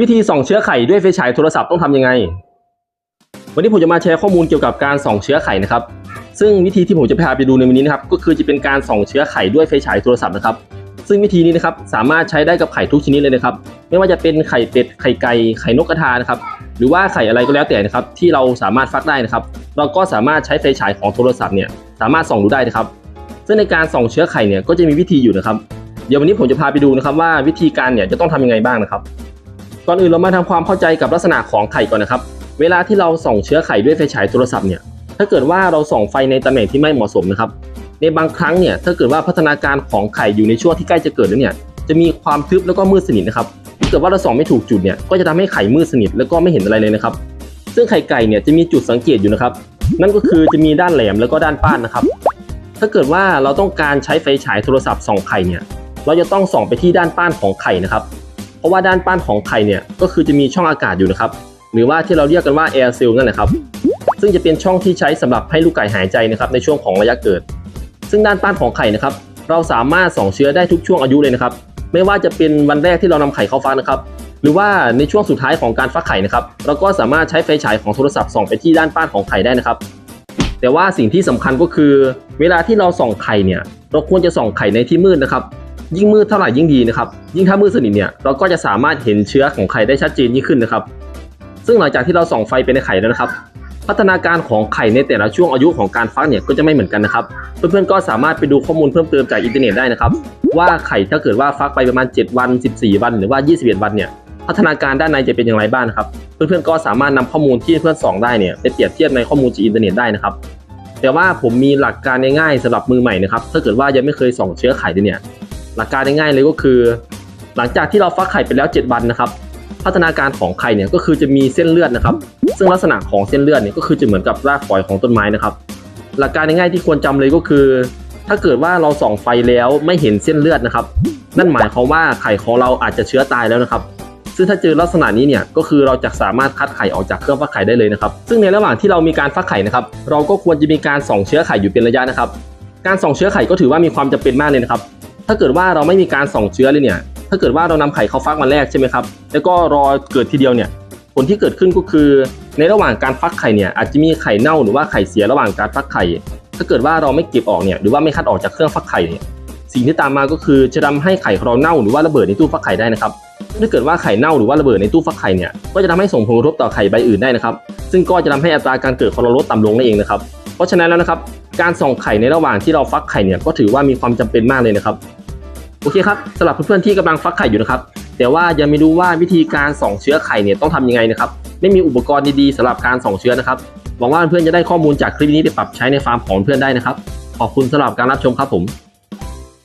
วิธีส่องเชื้อไข่ด้วยไฟฉายโทรศัพท์ต้องทำยังไง วันนี้ผมจะมาแชร์ข้อมูลเกี่ยวกับการส่องเชื้อไข่นะครับ ซึ่งวิธีที่ผมจะพาไปดูในวันนี้นะครับ ก็คือจะเป็นการส่องเชื้อไข่ด้วยไฟฉายโทรศัพท์นะครับ ซึ่งวิธีนี้นะครับสามารถใช้ได้กับไข่ทุกชนิดเลยนะครับ ไม่ว่าจะเป็นไข่เป็ด ไข่ไก่ ไข่นกกระทานะครับ หรือว่าไข่อะไรก็แล้วแต่นะครับ ที่เราสามารถฟักได้นะครับ เราก็สามารถใช้ไฟฉายของโทรศัพท์เนี่ย สามารถส่องดูได้นะครับ ซึ่งในการส่องเชื้อไข่เนี่ย ก็จะมีวิธีอยู่นะครับ เดี๋ยววันนี้ผมจะพาไปดูนะครับว่าวิธีการเนี่ยจะต้องทำยังไงบ้างนะครับ ก่อนอื่นเรามาทำความเข้าใจกับลักษณะของไข่ก่อนนะครับ เวลาที่เราส่องเชื้อไข่ด้วยไฟฉายโทรศัพท์เนี่ย ถ้าเกิดว่าเราส่องไฟในตำแหน่งที่ไม่เหมาะสมนะครับ ในบางครั้งเนี่ยถ้าเกิดว่าพัฒนาการของไข่อยู่ในช่วงที่ใกล้จะเกิดแล้วเนี่ยจะมีความทึบแล้วก็มืดสนิทนะครับถ้าเกิดว่าเราส่องไม่ถูกจุดเนี่ยก็จะทำให้ไข่มืดสนิทแล้วก็ไม่เห็นอะไรเลยนะครับ ซึ่งไข่ไก่เนี่ยจะมีจุดสังเกตอยู่นะครับ นั่นก็คือจะมีด้านแหลมแล้วก็ด้านป้านนะครับ ถ้าเกิดว่าเราต้องการใช้ไฟฉายโทรศัพท์ส่องไข่เนี่ย เราจะต้องส่องไปที่ด้านป้านของไข่นะครับ เพราะว่าด้านป้านของไข่เนี่ยก็คือจะมีช่องอากาศอยู่นะครับ หรือว่าที่เราเรียกกันว่า air cell นั่นแหละครับ ซึ่งจะเป็นช่องที่ใช้สำหรับให้ลูกไก่หายใจนะครับในช่วงของระยะเกิด ซึ่งด้านป้านของไข่นะครับ เราสามารถส่องเชื้อได้ทุกช่วงอายุเลยนะครับ ไม่ว่าจะเป็นวันแรกที่เรานำไข่เข้าฟักนะครับ หรือว่าในช่วงสุดท้ายของการฟักไข่นะครับ เราก็สามารถใช้ไฟฉายของโทรศัพท์ส่องไปที่ด้านป้านของไข่ได้นะครับแต่ว่าสิ่งที่สำคัญก็คือ เวลาที่เราส่องไข่เนี่ย เราควรจะส่องไข่ในที่มืดนะครับ ยิ่งมืดเท่าไหร่ยิ่งดีนะครับ ยิ่งถ้ามืดสนิทเนี่ยเราก็จะสามารถเห็นเชื้อของไข่ได้ชัดเจนยิ่งขึ้นนะครับ ซึ่งหลังจากที่เราส่องไฟไปในไข่แล้วนะครับ พัฒนาการของไข่ในแต่ละช่วงอายุของการฟักเนี่ยก็จะไม่เหมือนกันนะครับ เพื่อนๆก็สามารถไปดูข้อมูลเพิ่มเติมจากอินเทอร์เน็ตได้นะครับ ว่าไข่ถ้าเกิดว่าฟักไปประมาณ 7 วัน 14 วัน หรือว่า 21 วันเนี่ยพัฒนาการด้านในจะเป็นอย่างไรบ้างนะครับ เพื่อนๆก็สามารถนำข้อมูลที่เพื่อนส่องได้เนี่ยไปเปรียบเทียบในข้อมูลจากอินเทอร์เน็ตได้นะครับแต่ว่าผมมีหลักการง่ายๆสำหรับมือใหม่นะครับ ถ้าเกิดว่ายังไม่เคยส่องเชื้อไข่เนี่ย หลักการง่ายๆเลยก็คือ หลังจากที่เราฟักไข่ไปแล้ว 7 วันนะครับ พัฒนาการของไข่เนี่ยก็คือจะมีเส้นเลือดนะครับ ซึ่งลักษณะของเส้นเลือดเนี่ยก็คือจะเหมือนกับรากฝอยของต้นไม้นะครับ หลักการง่ายๆที่ควรจำเลยก็คือ ถ้าเกิดว่าเราส่องไฟแล้วไม่เห็นเส้นเลือดนะครับ นั่นหมายความว่าไข่ของเราอาจจะเชื้อตายแล้วนะครับซึ่งถ้าเจอลักษณะนี้เนี่ยก็คือเราจะสามารถคัดไข่ออกจากเครื่องฟักไข่ได้เลยนะครับ ซึ่งในระหว่างที่เรามีการฟักไข่นะครับ เราก็ควรจะมีการส่องเชื้อไข่อยู่เป็นระยะนะครับ การส่องเชื้อไข่ก็ถือว่ามีความจำเป็นมากเลยนะครับ ถ้าเกิดว่าเราไม่มีการส่องเชื้อเลยเนี่ย ถ้าเกิดว่าเรานำไข่เข้าฟักมาแรกใช่ไหมครับ แล้วก็รอเกิดทีเดียวเนี่ย ผลที่เกิดขึ้นก็คือ ในระหว่างการฟักไข่เนี่ยอาจจะมีไข่เน่าหรือว่าไข่เสียระหว่างการฟักไข่ ถ้าเกิดว่าเราไม่เก็บออกเนี่ย หรือว่าไม่คัดออกจากเครื่องฟักไข่เนี่ย สิ่งที่ตามมาก็คือจะทำให้ไข่ของเราเน่าหรือว่าระเบิดในตู้ฟักไข่ได้นะครับ ถ้าเกิดว่าไข่เน่าหรือว่าระเบิดในตู้ฟักไข่เนี่ย ก็จะทำให้ส่งผลกระทบต่อไข่ใบอื่นได้นะครับ ซึ่งก็จะทำให้อัตราการเกิดของเราลดต่ำลงนั่นเองนะครับ เพราะฉะนั้นแล้วนะครับ การส่องไข่ในระหว่างที่เราฟักไข่เนี่ยก็ถือว่ามีความจำเป็นมากเลยนะครับ โอเคครับสำหรับเพื่อนๆที่กำลังฟักไข่อยู่นะครับ แต่ว่ายังไม่รู้ว่าวิธีการส่องเชื้อไข่เนี่ยต้องทำยังไงนะครับ ไม่มีอุปกรณ์ดีๆสำหรับการส่องเชื้อนะครับ หวังว่าเพื่อนๆจะได้ข้อมูลจากคลิปนี้ไปปรับใช้ในฟาร์มของเพื่อนได้นะครับ ขอบคุณสำหรับการรับชมครับผม